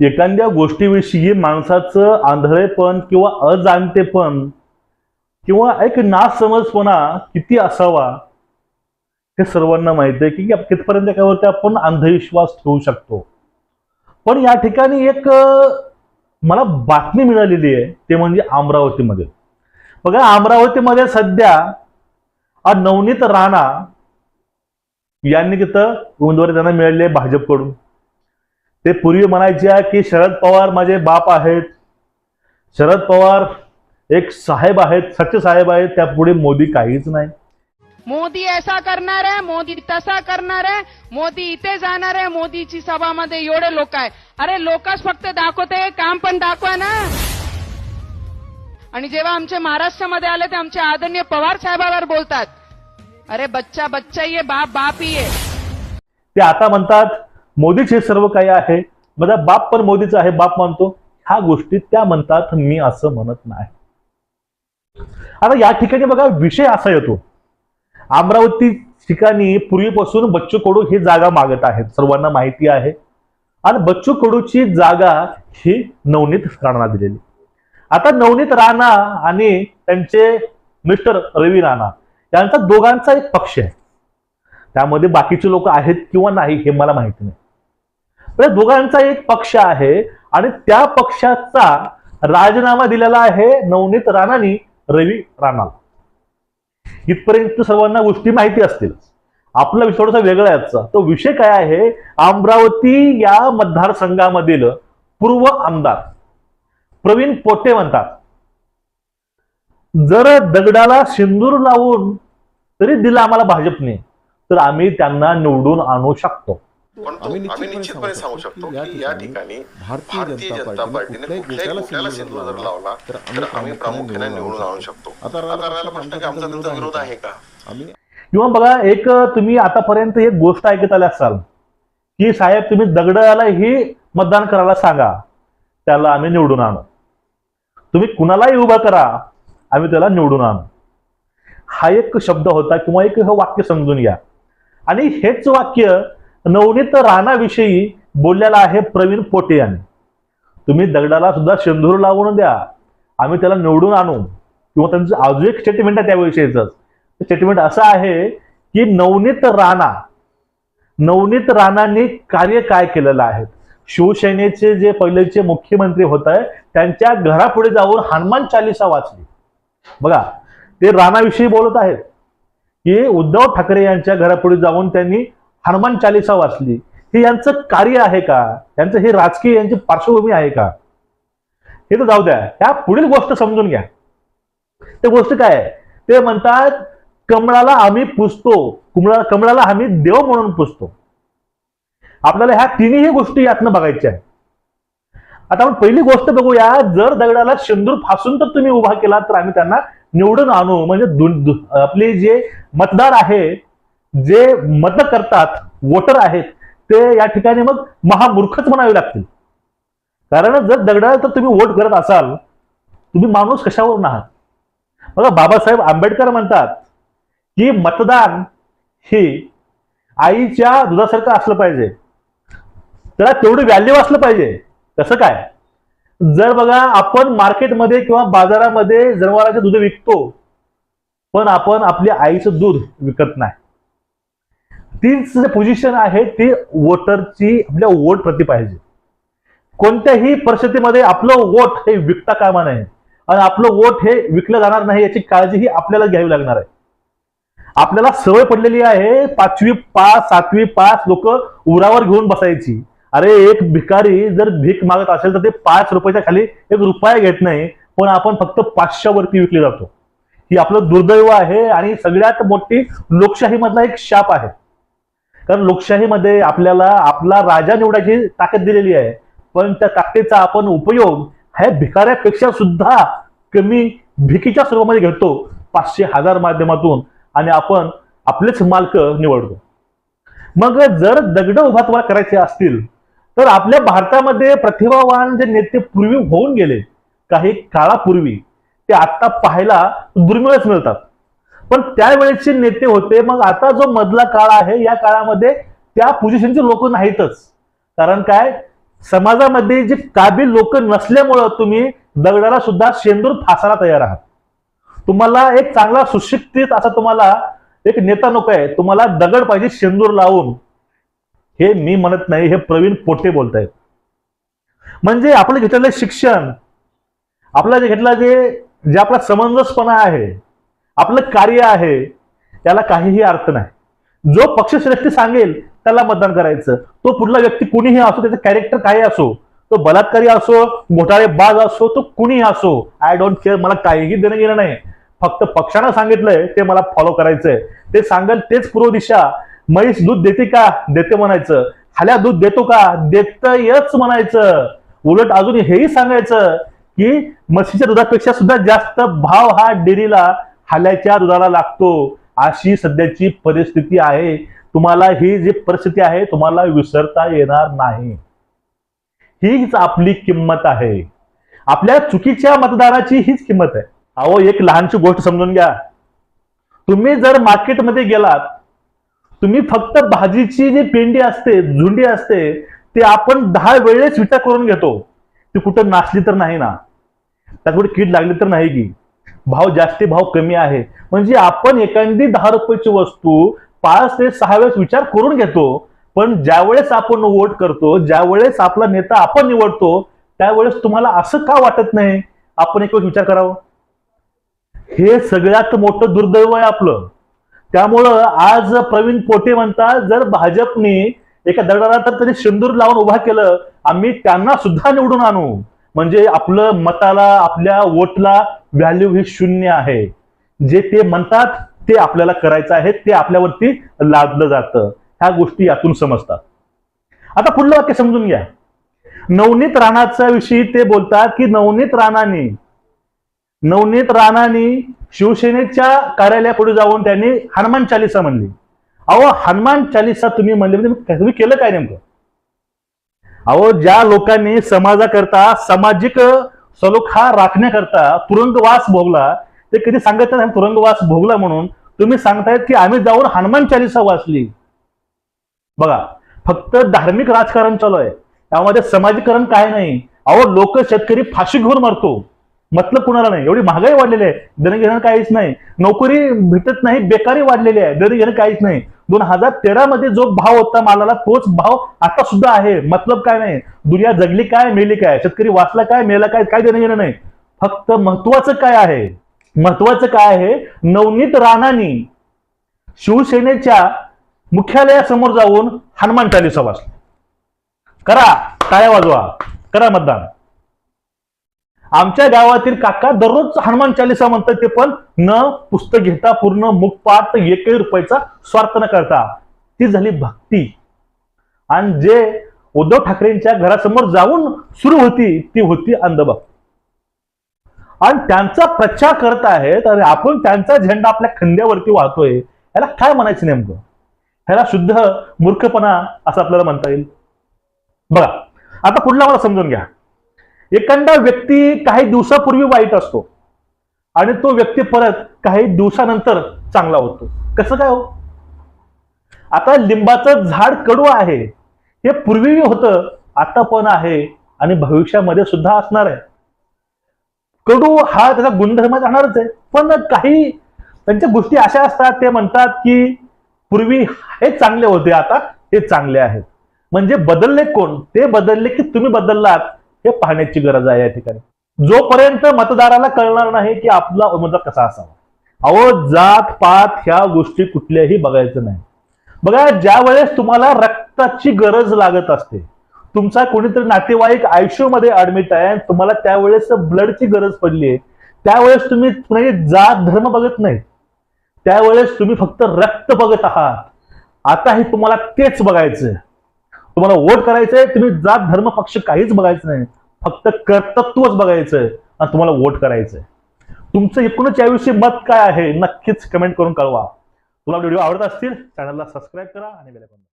एखाद्या गोष्टीविषयी माणसाचं आंधळेपण किंवा अजाणतेपण किंवा एक नासमजपणा किती असावा हे सर्वांना माहिती आहे की कितपर्यंत होतं आपण अंधविश्वास ठेवू शकतो. पण या ठिकाणी एक मला बातमी मिळालेली आहे ते म्हणजे अमरावतीमध्ये. बघा अमरावतीमध्ये सध्या नवनीत राणा यांनी तिथं उमेदवारी त्यांना मिळाली आहे भाजपकडून. ते पूर्वी म्हणायचे की शरद पवार माझे बाप आहेत. शरद पवार एक साहेब आहेत सच्चे साहेब आहेत त्यापुढे मोदी काहीच नाही. मोदी ऐसा करणार आहे मोदी तसा करणार आहे मोदी इथे जाणार आहे मोदीची सभामध्ये एवढे लोक आहे अरे लोकच फक्त दाखवते काम पण दाखवा ना. आणि जेव्हा आमचे महाराष्ट्रामध्ये आले ते आमचे आदरणीय पवार साहेबावर बोलतात. अरे बच्चा बच्चा आहे बाप बाप आहे. ते आता म्हणतात मोदीच हे सर्व काही आहे. माझा बाप पण मोदीचा आहे बाप मानतो. ह्या गोष्टी त्या म्हणतात मी असं म्हणत नाही. आता या ठिकाणी बघा विषय असा येतो. अमरावती ठिकाणी पूर्वीपासून बच्चू कडू ही जागा मागत आहेत. सर्वांना माहिती आहे. आणि बच्चू कडूची जागा ही नवनीत राणा दिलेली. आता नवनीत राणा आणि त्यांचे मिस्टर रवी राणा यांचा दोघांचा एक पक्ष आहे. त्यामध्ये बाकीचे लोक आहेत किंवा नाही हे मला माहिती नाही. तर दोघांचा एक पक्ष आहे आणि त्या पक्षाचा राजीनामा दिलेला आहे नवनीत राणानी रवी राणाला इथपर्यंत सर्वांना गोष्टी माहिती असतील. आपला विषय थोडासा वेगळा याचा तो विषय काय आहे? अमरावती या मतदारसंघामधील पूर्व आमदार प्रवीण पोटे म्हणतात जर दगडाला सिंदूर लावून तरी दिला आम्हाला भाजपने तर आम्ही त्यांना निवडून आणू शकतो. पण तो आम्ही निश्चितपणे सांगू शकतो की या ठिकाणी भारतीय जनता पार्टीने कुठल्याही गोष्टीला सिंधू जर लावला तर आम्ही प्रामुख्याने निवडून आणू शकतो. आता राहिला प्रश्न की आमचा त्यांचा विरोध आहे का? आम्ही किंवा बघा एक तुम्ही आतापर्यंत एक गोष्ट ऐकत आले असाल की साहेब तुम्ही दगडाला ही मतदान करायला सांगा. त्याला आम्ही निवडून आणू. तुम्ही कुणालाही उभा करा आम्ही त्याला निवडून आणू. हा एक शब्द होता किंवा एक वाक्य समजून घ्या. आणि हेच वाक्य नवनीत राणाविषयी बोललेला आहे प्रवीण पोटे यांनी. तुम्ही दगडाला सुद्धा शेंदूर लावून द्या. आम्ही त्याला निवडून आणू. किंवा त्यांचं अजून एक स्टेटमेंट आहे त्याविषयीच स्टेटमेंट असं आहे की नवनीत राणा नवनीत राणांनी कार्य काय केलेलं आहे? शिवसेनेचे जे पहिलेचे मुख्यमंत्री होत आहे त्यांच्या घरापुढे जाऊन हनुमान चालिसा वाचली. बघा ते राणाविषयी बोलत आहेत. की उद्धव ठाकरे यांच्या घरापुढे जाऊन त्यांनी हनुमान चालिसा वाचली. हे यांचं कार्य आहे का? यांचं हे राजकीय यांची पार्श्वभूमी आहे का? हे तर जाऊ द्या. ह्या पुढील गोष्ट समजून घ्या. ते गोष्ट काय आहे? ते म्हणतात कमळाला आम्ही पुजतो. कुमळा कमळाला आम्ही देव म्हणून पुजतो. आपल्याला ह्या तिन्ही गोष्टी यातनं बघायच्या आहे आता आपण पहिली गोष्ट बघूया. जर दगडाला शेंदूर फासून तर तुम्ही उभा केला तर आम्ही त्यांना निवडून आणू. म्हणजे दु- आपले जे मतदार आहे जे मत करतात वोटर आहेत ते या ठिकाणी मग महामूर्खच म्हणावे लागतील. कारण जर दगडाला तर तुम्ही वोट करत असाल तुम्ही माणूस कशावरून आहात बघा बाबासाहेब आंबेडकर म्हणतात की मतदान ही आईच्या दुधासारखं असलं पाहिजे. त्याला तेवढं व्हॅल्यू असलं पाहिजे. कसं काय? जर बघा आपण मार्केटमध्ये किंवा बाजारामध्ये जनावरांचे दूध विकतो पण आपण आपल्या आईचं दूध विकत नाही. तीच जे पोझिशन आहे ती वोटरची आपल्या वोट प्रति पाहिजे. कोणत्याही परिस्थितीमध्ये आपलं वोट हे विकता कामा नाही आणि आपलं वोट हे विकलं जाणार नाही याची काळजी ही आपल्याला घ्यावी लागणार आहे. आपल्याला सवय पडलेली आहे पाचवी पाच सातवी पाच लोक उरावर घेऊन बसायची. अरे एक भिकारी जर भीक मागत असेल तर ते पाच रुपयाच्या खाली एक रुपया घेत नाही पण आपण फक्त पाचशेवरती विकले जातो. ही आपलं दुर्दैव आहे आणि सगळ्यात मोठी लोकशाहीमधला एक शाप आहे. कारण लोकशाहीमध्ये आपल्याला आपला राजा निवडायची ताकद दिलेली आहे. पण त्या ताकदीचा आपण उपयोग ह्या भिकाऱ्यापेक्षा सुद्धा कमी भिकीच्या स्वरूपामध्ये घेतो. पाचशे हजार माध्यमातून आणि आपण आपलेच मालक निवडतो. मग जर दगड उभा तुम्हाला करायचे असतील तर आपल्या भारतामध्ये प्रतिभावान जे नेते पूर्वी होऊन गेले काही काळापूर्वी ते आता पाहायला दुर्मिळच मिळतात. पण त्यावेळेचे नेते होते. मग आता जो मधला काळ आहे या काळामध्ये त्या पोझिशनचे लोक नाहीतच. कारण काय? समाजामध्ये जे काबील लोक नसल्यामुळं तुम्ही दगडाला सुद्धा शेंदूर फासायला तयार आहात. तुम्हाला एक चांगला सुशिक्षित असा तुम्हाला एक नेता नको आहे. तुम्हाला दगड पाहिजे शेंदूर लावून. हे मी म्हणत नाही हे प्रवीण पोटे बोलतायत. म्हणजे आपलं घेतलेलं शिक्षण आपलं जे घेतलं जे जे आपला समंजसपणा आहे आपलं कार्य आहे त्याला काहीही अर्थ नाही. जो पक्षश्रेष्ठी सांगेल त्याला मतदान करायचं. तो पुढला व्यक्ती कुणीही असो त्याचं कॅरेक्टर काही असो तो बलात्कारी असो घोटाळे बाज असो तो कुणीही असो आय डोंट केअर मला काहीही देणं गेलं नाही. फक्त पक्षानं सांगितलंय ते मला फॉलो करायचंय. ते सांगेल तेच पूर्व दिशा. म्हैस दूध देते का? देते म्हणायचं. खाल्या दूध देतो का? देतयच म्हणायचं. उलट अजून हेही सांगायचं की म्हशीच्या दुधापेक्षा सुद्धा जास्त भाव हा डेरीला हाल्याच्या दुधाला लागतो अशी सध्याची परिस्थिती आहे. तुम्हाला ही जी परिस्थिती आहे तुम्हाला विसरता येणार नाही. हीच आपली किंमत आहे. आपल्या चुकीच्या मतदानाची हीच किंमत आहे. अहो एक लहानशी गोष्ट समजून घ्या. तुम्ही जर मार्केटमध्ये गेलात तुम्ही फक्त भाजीची जी पेंडी असते झुंडी असते ते आपण दहा वेळेस विचार करून घेतो. ती कुठं नाचली तर नाही ना? त्यात कुठे कीड लागली तर नाही की? भाव जास्ती भाव कमी आहे. म्हणजे आपण एखादी दहा रुपयाची वस्तू पाच ते सहा वेळेस विचार करून घेतो पण ज्यावेळेस आपण वोट करतो ज्यावेळेस आपला नेता आपण निवडतो त्यावेळेस तुम्हाला असं का वाटत नाही? आपण एक वेळेस विचार करावा. हे सगळ्यात मोठं दुर्दैव आहे आपलं. त्यामुळं आज प्रवीण पोटे म्हणतात जर भाजपने एका दगडाला तर त्यांनी शिंदूर लावून उभा केलं आम्ही त्यांना सुद्धा निवडून आणू. म्हणजे आपलं मताला आपल्या वोटला व्हॅल्यू ही शून्य आहे. जे ते म्हणतात ते आपल्याला करायचं आहे ते आपल्यावरती लादलं जातं. ह्या गोष्टी यातून समजतात. आता पुढलं वाक्य समजून घ्या. नवनीत राणाच्या विषयी ते बोलतात की नवनीत राणाने नवनीत राणाने शिवसेनेच्या कार्यालयापुढे जाऊन त्यांनी हनुमान चालिसा म्हणली. अहो हनुमान चालिसा तुम्ही म्हणले म्हणजे तुम्ही केलं काय नेमकं? अहो ज्या लोकांनी समाजाकरता सामाजिक सलोखा राखण्याकरता तुरुंगवास भोगला ते कधी सांगत नाही तुरुंगवास भोगला म्हणून तुम्ही सांगतायत की आम्ही जाऊन हनुमान चालिसा वाचली. बघा फक्त धार्मिक राजकारण चालू आहे. त्यामध्ये समाजीकरण काय नाही. अहो लोक शेतकरी फाशी घेऊन मरतो. मतलब कुणाला नाही. एवढी महागाई वाढलेली आहे. देणंघेणं काहीच नाही. नोकरी भेटत नाही बेकारी वाढलेली आहे. देणंघेणं काहीच नाही. दोन हजार तेरा मध्ये जो भाव होता मालाला तोच भाव आता सुद्धा आहे. मतलब काय नाही. दुनिया जगली काय मेली काय? शेतकरी वाचला काय मेला काय काय देणं घेणं नाही. फक्त महत्वाचं काय आहे? महत्वाचं काय आहे? नवनीत राणानी शिवसेनेच्या मुख्यालयासमोर जाऊन हनुमान चालीसा वाचली. करा टाळ्या वाजवा. करा मतदान. आमच्या गावातील काका दररोज हनुमान चालिसा म्हणतात ते पण न पुस्तक घेता पूर्ण मुखपाठ एकही रुपयाचा स्वार्थ न करता. ती झाली भक्ती. आणि जे उद्धव ठाकरेंच्या घरासमोर जाऊन सुरू होती ती होती अंधभक्ती. आणि त्यांचा प्रचार करत आहेत आणि आपण त्यांचा झेंडा आपल्या खांद्यावरती वाहतोय ह्याला काय म्हणायचं नेमकं? ह्याला शुद्ध मूर्खपणा असं आपल्याला म्हणता येईल. बघा आता पुढला मला समजून घ्या. एखादा व्यक्ती काही दिवसापूर्वी वाईट असतो आणि तो व्यक्ती परत काही दिवसानंतर चांगला होतो. कसं काय हो? आता लिंबाचं झाड कडू आहे. हे पूर्वी होतं आता पण आहे आणि भविष्यामध्ये सुद्धा असणार आहे. कडू हा त्याचा गुणधर्म जाणारच आहे. पण काही त्यांच्या गोष्टी अशा असतात ते म्हणतात की पूर्वी हे चांगले होते आता हे चांगले आहेत. म्हणजे बदलले कोण? ते बदलले की तुम्ही बदललात. हे पाहण्याची गरज आहे या ठिकाणी. जोपर्यंत मतदाराला कळणार नाही की आपला उमेदवार कसा असावा. अहो जात पात ह्या गोष्टी कुठल्याही बघायचं नाही. बघा ज्या वेळेस तुम्हाला रक्ताची गरज लागत असते तुमचा कोणीतरी नातेवाईक आयुष्यामध्ये ऍडमिट आहे आणि तुम्हाला त्यावेळेस ब्लडची गरज पडली आहे त्यावेळेस तुम्ही म्हणजे जात धर्म बघत नाही. त्यावेळेस तुम्ही फक्त रक्त बघत आहात. आता हे तुम्हाला तेच बघायचं तुम्हाला वोट करायचंय तुम्ही जात धर्म पक्ष काहीच बघायचं नाही. फक्त कर्तृत्वच बघायचंय आणि तुम्हाला वोट करायचंय. तुमचं एकूणच याविषयी मत काय आहे? नक्कीच कमेंट करून कळवा. तुला व्हिडिओ आवडत असतील चॅनलला सबस्क्राईब करा आणि बेल